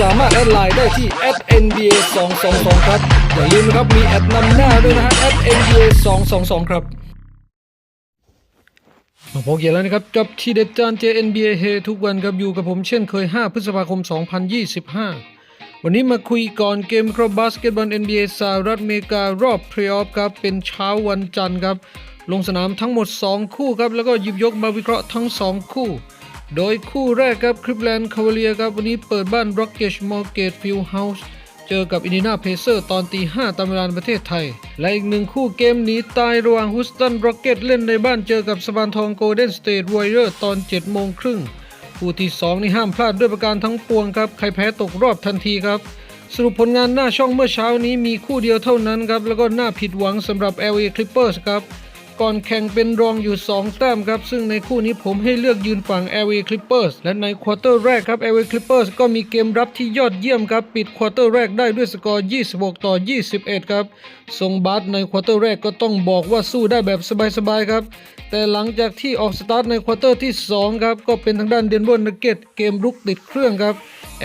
สามารถแอดไลน์ได้ที่ @NBA 222ครับ อย่าลืมนะครับมีแอดนำหน้าด้วยนะฮะ @NBA 222ครับมาพบกันแล้วนะครับกับทีเด็ดจานเจ NBA เฮทุกวันครับอยู่กับผมเช่นเคย 5 พฤษภาคม 2025 วันนี้มาคุยก่อนเกมครบบาสเกตบอล NBA สหรัฐอเมริการอบเพลย์ออฟครับ เป็นเช้าวันจันทร์ครับ ลงสนามทั้งหมด 2 คู่ครับ แล้วก็หยิบยกมาวิเคราะห์ทั้ง 2 คู่ โดยคู่แรกครับคริปแลนด์คาวเลียครับวันนี้เปิดบ้านร็อกเกชมอร์เกตฟิลเฮาส์เจอกับอินดินาเพเซอร์ตอนตี 5 ตามเวลาประเทศไทย และอีกหนึ่งคู่เกมหนีตายระหว่างฮ u สตันร็อกเกตเล่นในบ้านเจอกับสปานทองโกลเด้นสเตทวอริเออร์ตอน 7 โมงครึ่งคู่ที่ 2 นี่ห้ามพลาดด้วยประการทั้งปวงครับ ใครแพ้ตกรอบทันทีครับ สรุปผลงานหน้าช่องเมื่อเช้านี้มีคู่เดียวเท่านั้นครับแล้วก็น่าผิดหวังสำหรับ LA Clippers ครับ ก่อนแข่งเป็นรองอยู่ 2 แต้มครับ ซึ่งในคู่นี้ผมให้เลือกยืนฝั่ง LA Clippers และในควอเตอร์แรกครับ LA Clippers ก็มีเกมรับที่ยอดเยี่ยมครับ ปิดควอเตอร์แรกได้ด้วยสกอร์ 26 ต่อ 21 ครับทรงบาสในควอเตอร์แรกก็ต้องบอกว่าสู้ได้แบบสบายๆครับ แต่หลังจากที่ออกสตาร์ทในควอเตอร์ที่ 2 ครับ ก็เป็นทางด้านเดนเวอร์นักเก็ตเกมรุกติดเครื่องครับ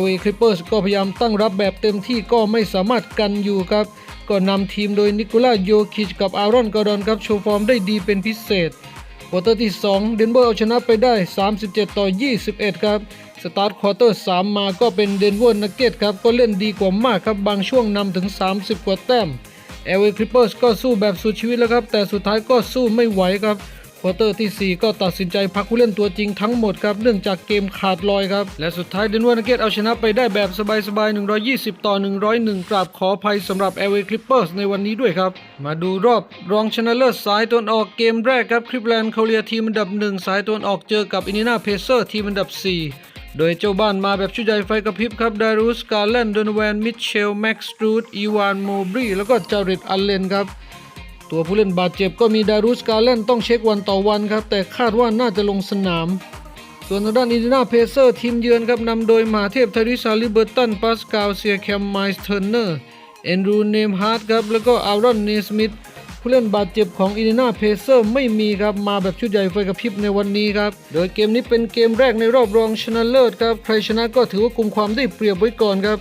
LA Clippers ก็พยายามตั้งรับแบบเต็มที่ก็ไม่สามารถกันอยู่ครับ ก็นำทีมโดยนิโคล่าโยคิชกับอารอนกอร์ดอนครับโชว์ฟอร์มได้ดีเป็นพิเศษควอเตอร์ที่ 2 เดนเวอร์เอาชนะไปได้ 37 ต่อ 21 ครับ สตาร์ทควอเตอร์ 3 มาก็เป็นเดนเวอร์นักเก็ตครับ ก็เล่นดีกว่ามากครับ บางช่วงนำถึง 30 กว่าแต้มแอลเอคลิปเปอร์สก็สู้แบบสุดชีวิตแล้วครับ แต่สุดท้ายก็สู้ไม่ไหวครับ ควอเตอร์ที่ 4 ก็ตัดสินใจพักผู้เล่นตัวจริงทั้งหมดครับ เนื่องจากเกมขาดลอยครับ และสุดท้ายเดนเวอร์นักเก็ตเอาชนะไปได้แบบสบายๆ 120 ต่อ 101 กราบขออภัยสำหรับ LA Clippers ในวันนี้ด้วยครับ มาดูรอบรองชนะเลิศสายตนออกเกมแรกครับคลิปแลนด์เขาเลียทีมอันดับ 1 สายตนออกเจอกับอิน i นาเพเซอร์ทีมอันดับ 4โดยเจ้าบ้านมาแบบชุดใหญ่ไฟกระพริบครับ ดารุส กาเลนโดนแวน มิเชล แม็กซ์ตรูด อีวาน โมบรี แล้วก็จาริดอัลเลนครับ ตัวผู้เล่นบาดเจ็บก็มีดารุสกาเลนต้องเช็ควันต่อวันครับ แต่คาดว่าน่าจะลงสนาม ส่วนทางด้านอินดีนาเพเซอร์ทีมเยือนครับนำโดยมาเทพทริสาลิเบอร์ตันปาสกาลเซียแคมไมส์เทอร์เนอร์แอนดรูเนมฮาร์ดครับแล้วก็อารอนเนสมิธ ผู้เล่นบาดเจ็บของอินดินาเพเซอร์ไม่มีครับ มาแบบชุดใหญ่ไฟกระพริบในวันนี้ครับ โดยเกมนี้เป็นเกมแรกในรอบรองชนะเลิศครับ ใครชนะก็ถือว่ากุมความได้เปรียบไว้ก่อนครับ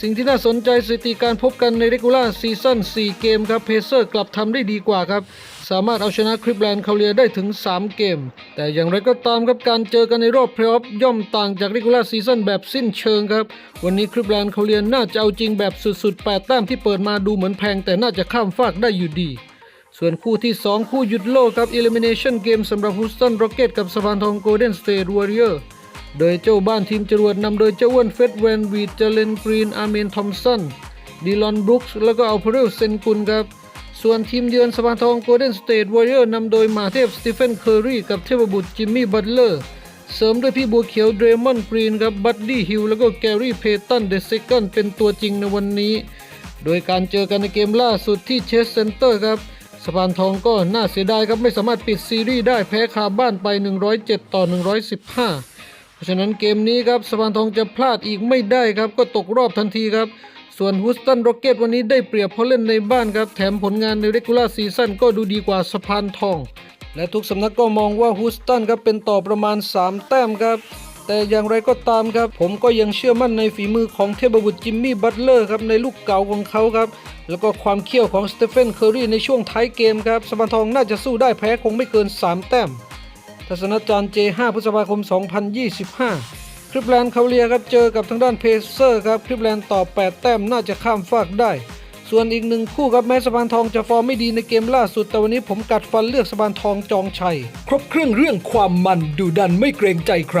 สิ่งที่น่าสนใจสถิติการพบกันในเรกูล่าซีซั่น4 เกมครับเพเซอร์กลับทำได้ดีกว่าครับสามารถเอาชนะคริปแลนด์คาเลียได้ถึง 3 เกม แต่อย่างไรก็ตามครับการเจอกันในรอบเพลย์ออฟย่อมต่างจากเรกูล่าซีซั่นแบบสิ้นเชิงครับ วันนี้คริปแลนด์คาเลียน่าจะเอาจริงแบบสุดๆ 8 แต้มที่เปิดมาดูเหมือนแพงแต่น่าจะข้ามฟากได้อยู่ดี ส่วนคู่ที่ 2 คู่หยุดโลกครับ Elimination Game สำหรับ Houston Rocket กับสปานทอง Golden State Warrior โดยเจ้าบ้านทีมจรวดนำโดยเจ้าวนเฟดแวนวีเจเลนกรีนอาร์เมนทอมสันดีลอนบรุกส์แล้วก็อัลเพเรลเซนกุลครับ ส่วนทีมเยือนสปานทองโกลเด้นสเตทวอริเออร์นำโดยมาเทพสตีเฟนเคอร์รีกับเทพบุตรจิมมี่บัตเลอร์เสริมด้วยพี่บัวเขียวเดรมอนกรีนครับบัดดี้ฮิลแล้วก็แกรี่เพตันเดอะเซคันเป็นตัวจริงในวันนี้ โดยการเจอกันในเกมล่าสุดที่เชสเซนเตอร์ครับ สปานทองก็น่าเสียดายครับไม่สามารถปิดซีรีส์ได้แพ้คาบ้านไป 107 ต่อ 115 เพราะฉะนั้นเกมนี้ครับสปานทองจะพลาดอีกไม่ได้ครับก็ตกรอบทันทีครับ ส่วนฮ u สตันโรเกตวันนี้ได้เปรียบเพราะเล่นในบ้านครับ แถมผลงานในเรกูล่าซีซั่นก็ดูดีกว่าสปานทอง และทุกสำนักก็มองว่าฮ u สตันครับเป็นต่อประมาณ 3 แต้มครับแต่อย่างไรก็ตามครับ ผมก็ยังเชื่อมั่นในฝีมือของเทพบุตรจิมมี่บัตเลอร์ครับในลูกเก่าของเขาครับ แล้วก็ความเขี้ยวของสเตเฟนเคอร์รีในช่วงท้ายเกมครับสปานทองน่าจะสู้ได้แพ้คงไม่เกิน 3 แต้ม ทัศนจารย์ J5 พฤษภาคม 2025 คลิปแลนด์เขาเลียครับเจอกับทางด้านเพเซอร์ครับคลิปแลนด์ต่อ 8 แต้มน่าจะข้ามฟากได้ ส่วนอีกหนึ่งคู่ครับแม้สปานทองจะฟอร์มไม่ดีในเกมล่าสุด แต่วันนี้ผมกัดฟันเลือกสปานทองจองชัย ครบเครื่องเรื่องความมันดูดันไม่เกรงใจใคร